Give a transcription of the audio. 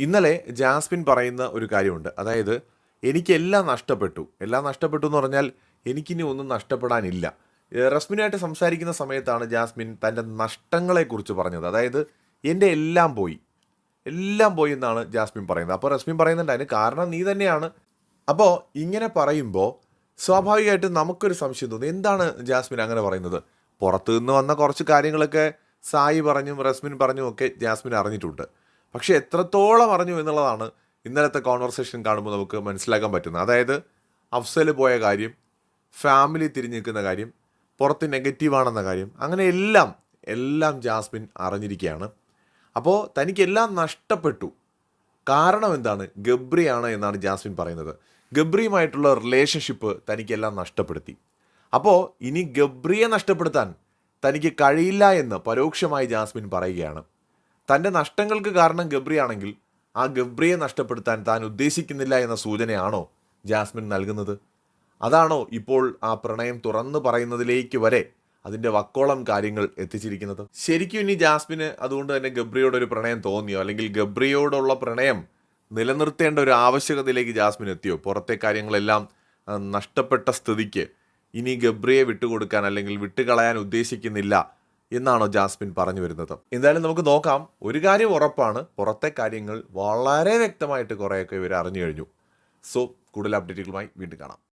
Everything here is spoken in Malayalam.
ഇന്നലെ ജാസ്മിൻ പറയുന്ന ഒരു കാര്യമുണ്ട്. അതായത് എനിക്കെല്ലാം നഷ്ടപ്പെട്ടു. എല്ലാം നഷ്ടപ്പെട്ടു എന്ന് പറഞ്ഞാൽ എനിക്കിനി ഒന്നും നഷ്ടപ്പെടാനില്ല. റസ്മിനായിട്ട് സംസാരിക്കുന്ന സമയത്താണ് ജാസ്മിൻ തന്റെ നഷ്ടങ്ങളെക്കുറിച്ച് പറഞ്ഞത്. അതായത് എന്റെ എല്ലാം പോയി. എല്ലാം പോയി എന്നാണ് ജാസ്മിൻ പറയുന്നത്. അപ്പോൾ റസ്മിൻ പറയുന്നുണ്ട് അതിന് കാരണം നീ തന്നെയാണ്. അപ്പോൾ ഇങ്ങനെ പറയുമ്പോൾ സ്വാഭാവികമായിട്ടും നമുക്കൊരു സംശയം തോന്നും. എന്താണ് ജാസ്മിൻ അങ്ങനെ പറയുന്നത്? പുറത്തു നിന്ന് വന്ന കുറച്ച് കാര്യങ്ങളൊക്കെ സായി പറഞ്ഞും റസ്മിൻ പറഞ്ഞും ഒക്കെ ജാസ്മിൻ അറിഞ്ഞിട്ടുണ്ട്. പക്ഷേ എത്രത്തോളം അറിഞ്ഞു എന്നുള്ളതാണ് ഇന്നലത്തെ കോൺവെർസേഷൻ കാണുമ്പോൾ നമുക്ക് മനസ്സിലാക്കാൻ പറ്റുന്നത്. അതായത് അഫ്സൽ പോയ കാര്യം ഫാമിലി തിരിഞ്ഞു നിൽക്കുന്ന കാര്യം പുറത്ത് നെഗറ്റീവാണെന്ന കാര്യം അങ്ങനെ എല്ലാം എല്ലാം ജാസ്മിൻ അറിഞ്ഞിരിക്കുകയാണ്. അപ്പോൾ തനിക്കെല്ലാം നഷ്ടപ്പെട്ടു. കാരണം എന്താണ്? ഗബ്രിയാണ് എന്നാണ് ജാസ്മിൻ പറയുന്നത്. ഗബ്രിയുമായിട്ടുള്ള റിലേഷൻഷിപ്പ് തനിക്കെല്ലാം നഷ്ടപ്പെടുത്തി. അപ്പോൾ ഇനി ഗബ്രിയെ നഷ്ടപ്പെടുത്താൻ തനിക്ക് കഴിയില്ല എന്ന് പരോക്ഷമായി ജാസ്മിൻ പറയുകയാണ്. തന്റെ നഷ്ടങ്ങൾക്ക് കാരണം ഗബ്രിയാണെങ്കിൽ ആ ഗബ്രിയെ നഷ്ടപ്പെടുത്താൻ താൻ ഉദ്ദേശിക്കുന്നില്ല എന്ന സൂചനയാണോ ജാസ്മിൻ നൽകുന്നത്? അതാണോ ഇപ്പോൾ ആ പ്രണയം തുറന്നു പറയുന്നതിലേക്ക് വരെ അതിന്റെ വക്കോളം കാര്യങ്ങൾ എത്തിച്ചിരിക്കുന്നത്? ശരിക്കും ഇനി ജാസ്മിന് അതുകൊണ്ട് തന്നെ ഗബ്രിയോടൊരു പ്രണയം തോന്നിയോ? അല്ലെങ്കിൽ ഗബ്രിയോടുള്ള പ്രണയം നിലനിർത്തേണ്ട ഒരു ആവശ്യകതയിലേക്ക് ജാസ്മിൻ എത്തിയോ? പുറത്തെ കാര്യങ്ങളെല്ലാം നഷ്ടപ്പെട്ട സ്ഥിതിക്ക് ഇനി ഗബ്രിയെ വിട്ടുകൊടുക്കാൻ അല്ലെങ്കിൽ വിട്ടുകളയാൻ ഉദ്ദേശിക്കുന്നില്ല എന്നാണോ ജാസ്മിൻ പറഞ്ഞു വരുന്നത്. എന്തായാലും നമുക്ക് നോക്കാം. ഒരു കാര്യം ഉറപ്പാണ്. പുറത്തെ കാര്യങ്ങൾ വളരെ വ്യക്തമായിട്ട് കുറേയൊക്കെ ഇവർ അറിഞ്ഞു കഴിഞ്ഞു. സോ കൂടുതൽ അപ്ഡേറ്റുകളുമായി വീണ്ടും കാണാം.